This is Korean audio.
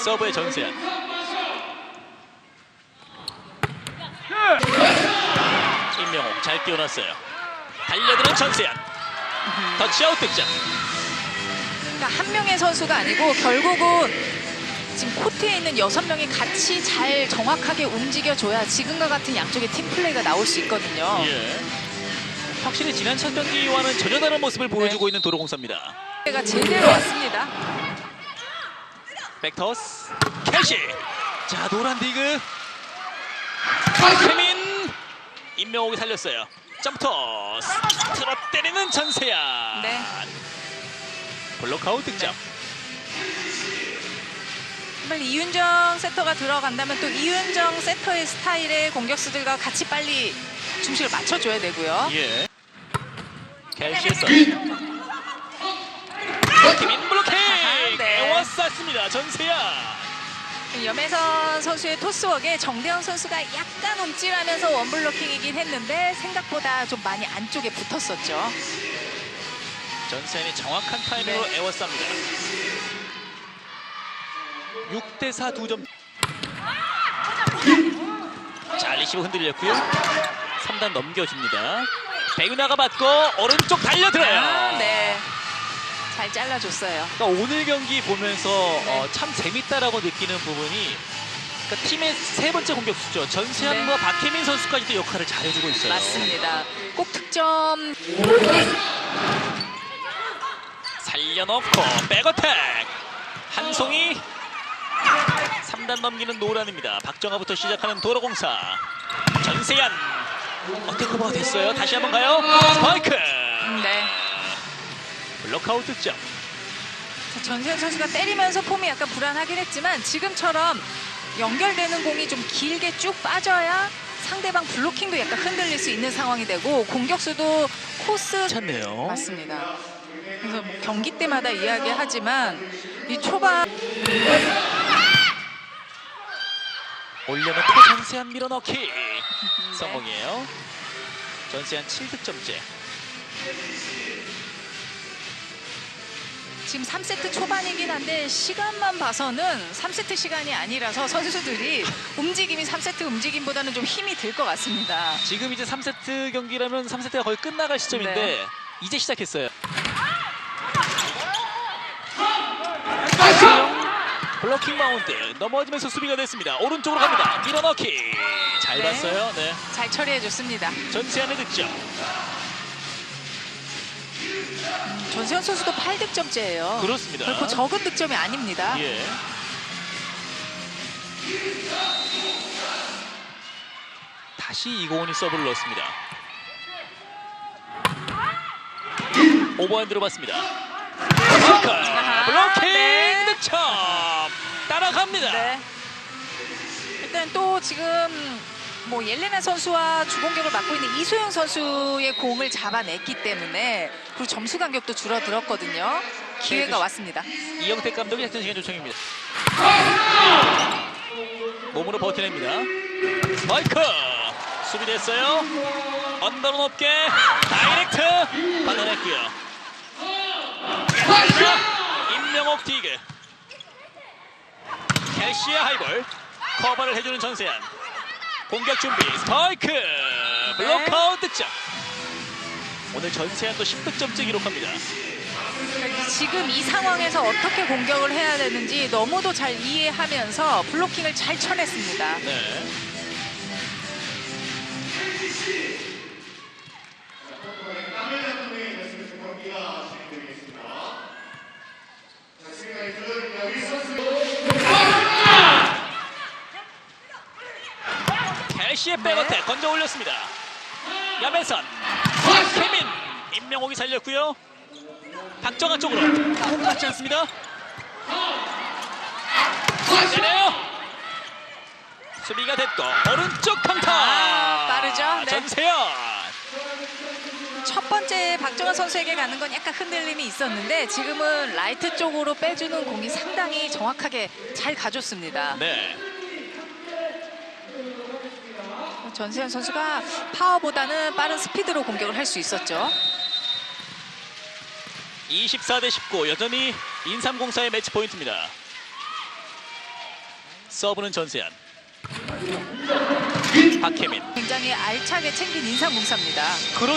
서브의 전세현. 임명호 잘 띄워놨어요. 달려드는 전세현. 터치아웃 득점. 그러니까 한 명의 선수가 아니고 결국은 지금 코트에 있는 여섯 명이 같이 잘 정확하게 움직여줘야 지금과 같은 양쪽의 팀 플레이가 나올 수 있거든요. 예. 확실히 지난 첫 경기와는 전혀 다른 모습을 보여주고 있는 도로공사입니다. 가 제대로 왔습니다. 백터스 캐시. 자 노란 디그. 박혜민 임명옥이 살렸어요. 점토스 틀어 때리는 전세야. 네. 블록아웃 득점. 빨리 이윤정 세터가 들어간다면 또 이윤정 세터의 스타일의 공격수들과 같이 빨리 중심을 맞춰줘야 되고요. 예. 캐시에서 김인 전세야. 염혜선 선수의 토스웍에 정대현 선수가 약간 움찔하면서 원블로킹이긴 했는데 생각보다 좀 많이 안쪽에 붙었었죠. 전세현이 정확한 타이밍으로 네. 에워쌉니다. 6대 4 2점. 자, 리시브 흔들렸고요. 3단 넘겨줍니다. 백윤아가 받고 오른쪽 달려들어요. 아, 네. 잘 잘라줬어요. 그러니까 오늘 경기 보면서 어, 참 재밌다라고 느끼는 부분이 그러니까 팀의 세 번째 공격수죠. 전세현과 네. 박혜민 선수까지 도 역할을 잘해주고 있어요. 맞습니다. 꼭 득점 살려놓고 백어택 한송이 3단 넘기는 노란입니다. 박정아부터 시작하는 도로공사 전세현 어택 커버가 됐어요. 다시 한번 가요. 스파이크 네. 블록아웃 득점. 자, 전세현 선수가 때리면서 폼이 약간 불안하긴 했지만 지금처럼 연결되는 공이 좀 길게 쭉 빠져야 상대방 블로킹도 약간 흔들릴 수 있는 상황이 되고 공격수도 코스 괜찮네요. 맞습니다. 그래서 뭐 경기 때마다 이야기하지만 이 초반 올려놓고 전세현 밀어넣기 성공이에요. 전세현 7득점째. 지금 3세트 초반이긴 한데 시간만 봐서는 3세트 시간이 아니라서 선수들이 움직임이 3세트 움직임보다는 좀 힘이 들 것 같습니다. 지금 이제 3세트 경기라면 3세트가 거의 끝나갈 시점인데 네. 이제 시작했어요. 블로킹 마운트 넘어지면서 수비가 됐습니다. 오른쪽으로 갑니다. 밀어넣기 잘 네. 봤어요. 네. 잘 처리해 줬습니다. 전세현의 득점. 전세현 선수도 8득점째예요. 그렇습니다. 결코 적은 득점이 아닙니다. 예. 다시 이고은이 서브를 넣었습니다. 오버핸드로 봤습니다. 블로킹! 블로킹 네. 득점! 따라갑니다. 네. 일단 또 지금 뭐 옐레나 선수와 주공격을 맡고 있는 이소영 선수의 공을 잡아냈기 때문에 그리고 점수 간격도 줄어들었거든요. 기회가 네, 왔습니다. 이영택 감독의 작전 시간 요청입니다. 몸으로 버텨냅니다. 스파이크! 수비됐어요. 언더로 높게 다이렉트 받아냈고요. 임명옥 디그. 캐시아 하이볼. 커버를 해주는 전세현. 공격 준비. 스파이크! 블록아웃 득점. 오늘 전세현도 10득점째 기록합니다. 지금 이 상황에서 어떻게 공격을 해야 되는지 너무도 잘 이해하면서 블로킹을 잘 쳐냈습니다. 네. 캐시의 백어택 건져 올렸습니다. 야매선 박혜민 임명옥이 살렸고요. 박정아 쪽으로 공 맞지 않습니다. 때려요. 수비가 됐고 오른쪽 강타. 아, 빠르죠? 네. 전세현. 첫 번째 박정환 선수에게 가는 건 약간 흔들림이 있었는데 지금은 라이트 쪽으로 빼주는 공이 상당히 정확하게 잘 가줬습니다. 네. 전세현 선수가 파워보다는 빠른 스피드로 공격을 할 수 있었죠. 24 대 19 여전히 인삼공사의 매치 포인트입니다. 서브는 전세현. 박혜민. 굉장히 알차게 챙긴 인상공사입니다. 그렇